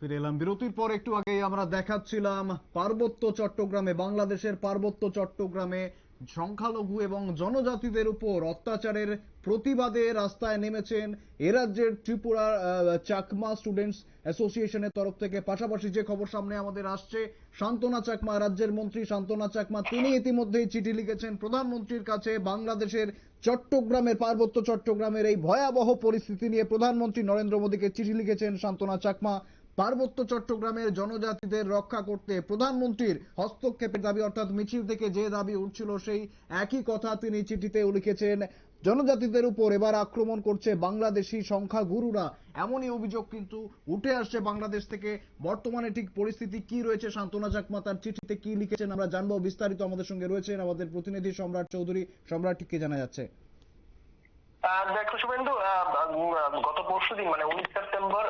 ফিরে এলাম বিরতির পর একটু আগেই আমরা দেখাচ্ছিলাম পার্বত্য চট্টগ্রামে বাংলাদেশের পার্বত্য চট্টগ্রামে সংখ্যালঘু এবং জনজাতিদের উপর অত্যাচারের প্রতিবাদে রাস্তায় নেমেছেন এ রাজ্যের ত্রিপুরার আহ, চাকমা স্টুডেন্টস অ্যাসোসিয়েশনের তরফ থেকে। পাশাপাশি যে খবর সামনে আমাদের আসছে শান্তনা চাকমা রাজ্যের মন্ত্রী শান্তনা চাকমা তিনি ইতিমধ্যেই চিঠি লিখেছেন প্রধানমন্ত্রীর কাছে বাংলাদেশের চট্টগ্রামের পার্বত্য চট্টগ্রামের এই ভয়াবহ পরিস্থিতি নিয়ে প্রধানমন্ত্রী নরেন্দ্র মোদীকে চিঠি লিখেছেন শান্তনা চাকমা। পার্বত্য চট্টগ্রামের জনজাতিদের রক্ষা করতে প্রধানমন্ত্রীর হস্তক্ষেপের দাবি, অর্থাৎ মিছিল থেকে যে দাবি উঠছিল সেই একই কথা তিনি চিঠিতেও লিখেছেন জনজাতিদের উপর এবার আক্রমণ করছে বাংলাদেশি সংখ্যাগুরুরা। এমনই অভিযোগ কিন্তু উঠে আসছে বাংলাদেশ থেকে। বর্তমানে ঠিক পরিস্থিতি কি রয়েছে শান্তনা চাকমা তার চিঠিতে কি লিখেছেন আমরা জানব। বিস্তারিত আমাদের সঙ্গে রয়েছেন আমাদের প্রতিনিধি সম্রাট চৌধুরী। সম্রাট কি জানা যাচ্ছে? দেখো শুভেন্দু গত পরশু দিন মানে উনিশ সেপ্টেম্বর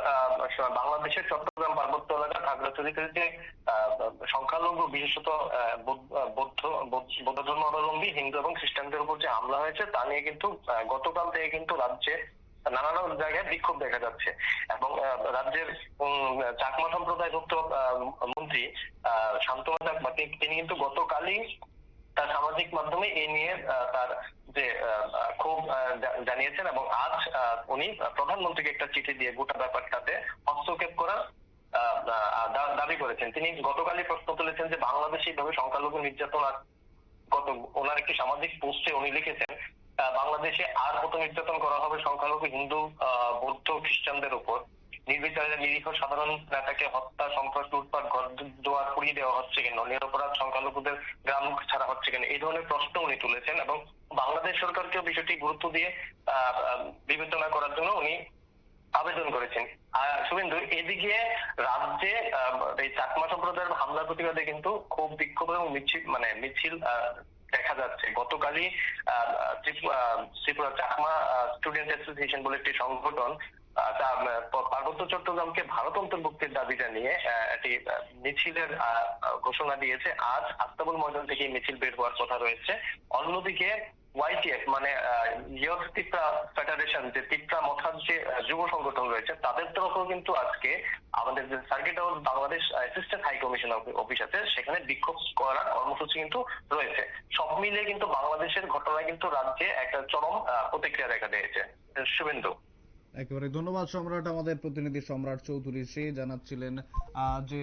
বাংলাদেশের চট্টগ্রাম পার্বত্য এলাকা খাগড়াছড়িতে যে সংখ্যালঘু, বিশেষত বৌদ্ধ, বৌদ্ধ- ধর্মাবলম্বী, হিন্দু এবং খ্রিস্টানদের উপর যে হামলা হয়েছে তা নিয়ে কিন্তু গতকাল থেকে কিন্তু রাজ্যে নানান জায়গায় বিক্ষোভ দেখা যাচ্ছে। এবং রাজ্যের চাকমা সম্প্রদায়ভুক্ত মন্ত্রী শান্তনা চাকমা তিনি কিন্তু গতকালই তার সামাজিক মাধ্যমে এই নিয়ে তার যে ক্ষোভ জানিয়েছেন এবং আজ উনি প্রধানমন্ত্রীকে একটা চিঠি দিয়ে গোটা ব্যাপারটাতে হস্তক্ষেপ দা- দাবি করেছেন। তিনি গতকালই প্রশ্ন তুলেছেন যে বাংলাদেশে এইভাবে সংখ্যালঘু নির্যাতন আর গত ওনার একটি সামাজিক পোস্টে উনি লিখেছেন বাংলাদেশে আর কত নির্যাতন করা হবে সংখ্যালঘু, হিন্দু বৌদ্ধ, খ্রিস্টানদের উপর? নির্বিচারে নিরীহ সাধারণ নেতাকে হত্যা, সন্ত্রাস, লুটপাট, ঘর দোয়ার পুড়িয়ে দেওয়া হচ্ছে কেন? নিরপরাধ সংখ্যালঘুদের গ্রাম কেন এই ধরনের প্রশ্ন উনি তুলেছেন এবং বাংলাদেশ সরকারকেও বিষয়টি গুরুত্ব দিয়ে বিবেচনা করার জন্য উনি আবেদন করেছেন। আর শুভেন্দু, এদিকে রাজ্যে এই চাকমা সম্প্রদায়ের হামলার প্রতিবাদে কিন্তু খুব বিক্ষোভ এবং মিছিল মানে মিছিল দেখা যাচ্ছে। গতকালই ত্রিপুরা চাকমা স্টুডেন্ট অ্যাসোসিয়েশন বলে একটি সংগঠন পার্বত্য চট্টগ্রামকে ভারত অন্তর্ভুক্তির দাবিটা নিয়ে আহ, একটি মিছিলের ঘোষণা দিয়েছে। আজ আস্তাবল ময়দান থেকে মিছিল বের হওয়ার কথা রয়েছে। অন্যদিকে ওয়াইটিএফ মানে ইয়থ তিপ্রা ফেডারেশন যে তিপ্রা মথার যে যুব সংগঠন রয়েছে তাদের তরফেও কিন্তু আজকে আমাদের যে circuit house Bangladesh assistant high commission office আছে সেখানে বিক্ষোভ করার কর্মসূচি কিন্তু রয়েছে। সব মিলিয়ে কিন্তু বাংলাদেশের ঘটনায় কিন্তু রাজ্যে একটা চরম প্রতিক্রিয়া দেখা দিয়েছে। শুভেন্দু একেবারে ধন্যবাদ সম্রাট, আমাদের প্রতিনিধি সম্রাট চৌধুরী সে জানাচ্ছিলেন যে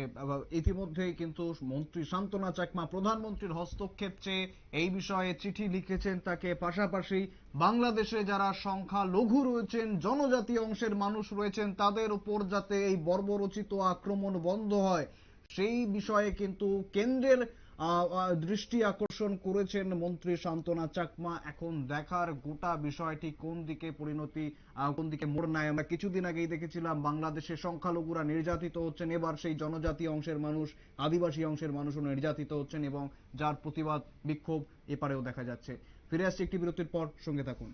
ইতিমধ্যেই কিন্তু মন্ত্রী শান্তনা চাকমা প্রধানমন্ত্রীর হস্তক্ষেপ চেয়ে এই বিষয়ে চিঠি লিখেছেন তাকে। পাশাপাশি বাংলাদেশে যারা সংখ্যা লঘু রয়েছেন, জনজাতি অংশের মানুষ রয়েছেন, তাদের উপর যাতে এই বর্বরচিত আক্রমণ বন্ধ হয়, সেই বিষয়ে কিন্তু কেন্দ্রের দৃষ্টি আকর্ষণ করেছেন মন্ত্রী শান্তনা চাকমা। এখন দেখার গোটা বিষয়টি কোন দিকে পরিণতি কোন দিকে মোড় নেয়? আমরা কিছুদিন আগেই দেখেছিলাম বাংলাদেশে সংখ্যালঘুরা নির্যাতিত হচ্ছেন। এবার সেই জনজাতি অংশের মানুষ, আদিবাসী অংশের মানুষও নির্যাতিত হচ্ছেন এবং যার প্রতিবাদ বিক্ষোভ এপারেও দেখা যাচ্ছে। ফিরে আসছি একটি বিরতির পর, সঙ্গে থাকুন।